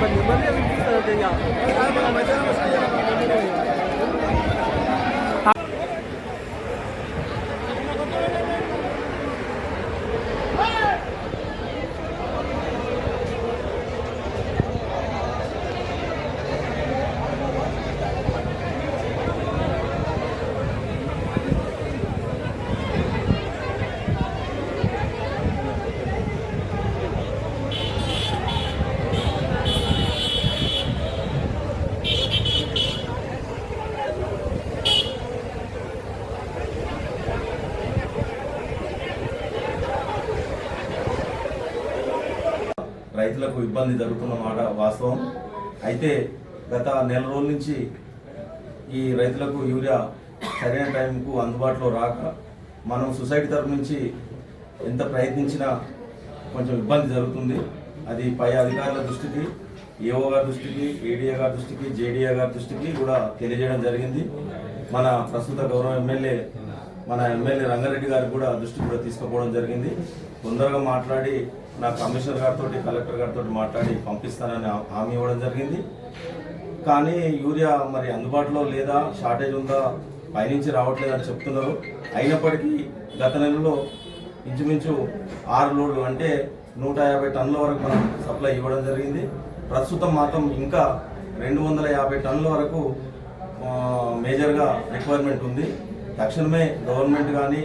Понимали, я не знаю, где я. రైతులకు ఇబ్బంది జరుగుతున్న మాట వాస్తవం. అయితే గత నెల రోజుల నుంచి ఈ రైతులకు యూరియా సరైన టైంకు అందుబాటులో రాక మనం సొసైటీ తరఫు నుంచి ఎంత ప్రయత్నించినా కొంచెం ఇబ్బంది జరుగుతుంది. అది పై అధికారుల దృష్టికి ఏఓ గారి దృష్టికి ఏడీఏ గారి దృష్టికి జేడీఏ గారి దృష్టికి కూడా తెలియజేయడం జరిగింది. మన ప్రస్తుత గౌరవ ఎమ్మెల్యే మన ఎమ్మెల్యే రంగారెడ్డి గారికి కూడా దృష్టి కూడా తీసుకుపోవడం జరిగింది. తొందరగా మాట్లాడి నా కమిషనర్ గారితో కలెక్టర్ గారితో మాట్లాడి పంపిస్తానని హామీ ఇవ్వడం జరిగింది. కానీ యూరియా మరి అందుబాటులో లేదా? షార్టేజ్ ఉందా? పైనుంచి రావట్లేదని చెప్తున్నారు. అయినప్పటికీ గత నెలలో ఇంచుమించు ఆరు లోడ్లు అంటే నూట యాభై టన్నుల వరకు మనం సప్లై ఇవ్వడం జరిగింది. ప్రస్తుతం మాత్రం ఇంకా రెండు వందల యాభై టన్నుల వరకు మేజర్గా రిక్వైర్మెంట్ ఉంది. తక్షణమే గవర్నమెంట్ కానీ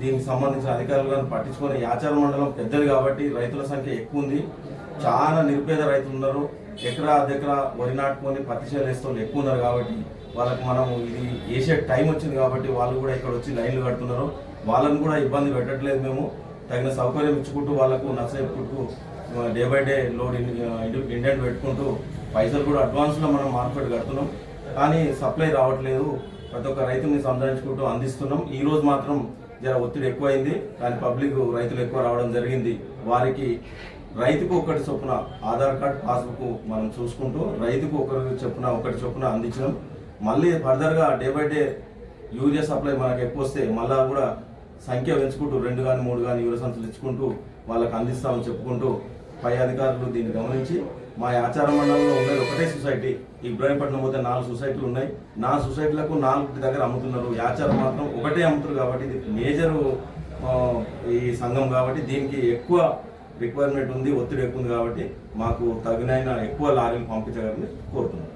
దీనికి సంబంధించిన అధికారులు కానీ పట్టించుకొని యాచార మండలం పెద్దది కాబట్టి రైతుల సంఖ్య ఎక్కువ ఉంది. చాలా నిరుపేద రైతులు ఉన్నారు. ఎకరా దగ్గర వరి నాటుకొని పత్తి చేలు ఎక్కువ ఉన్నారు కాబట్టి వాళ్ళకి మనం ఇది వేసే టైం వచ్చింది కాబట్టి వాళ్ళు కూడా ఇక్కడ వచ్చి లైన్లు కడుతున్నారు. వాళ్ళని కూడా ఇబ్బంది పెట్టట్లేదు మేము. తగిన సౌకర్యం ఇచ్చుకుంటూ వాళ్ళకు నచ్చకుంటూ day by day load indent పెట్టుకుంటూ పైసలు కూడా అడ్వాన్స్లో మనం మార్కెట్ కడుతున్నాం. కానీ సప్లై రావట్లేదు. ప్రతి ఒక్క రైతుని సంప్రదించుకుంటూ అందిస్తున్నాం. ఈ రోజు మాత్రం జర ఒత్తిడి ఎక్కువైంది. కానీ పబ్లిక్ రైతులు ఎక్కువ రావడం జరిగింది. వారికి రైతుకు ఒకటి చొప్పున ఆధార్ కార్డ్ పాస్బుక్ మనం చూసుకుంటూ రైతుకు ఒకరికి చొప్పున ఒకటి చొప్పున అందించడం. మళ్ళీ ఫర్దర్గా day by day urea supply మనకు ఎక్కువ వస్తే మళ్ళా కూడా సంఖ్య పెంచుకుంటూ రెండు కానీ మూడు కానీ యూరియా సంచులు ఇచ్చుకుంటూ వాళ్ళకి అందిస్తామని చెప్పుకుంటూ పై అధికారులు దీన్ని గమనించి మా ఆచార మండలంలో ఉన్నది ఒకటే సొసైటీ ఇబ్రాహీంపట్నం పోతే నాలుగు సొసైటీలు ఉన్నాయి. నా సొసైటీలకు నాలుగు దగ్గర అమ్ముతున్నారు. ఆచారం మాత్రం ఒకటే అమ్ముతారు కాబట్టి ఇది మేజర్ ఈ సంఘం కాబట్టి దీనికి ఎక్కువ రిక్వైర్మెంట్ ఉంది ఒత్తిడి ఎక్కువ ఉంది కాబట్టి మాకు తగినైన ఎక్కువ లారీలు పంపించగలని కోరుతున్నాం.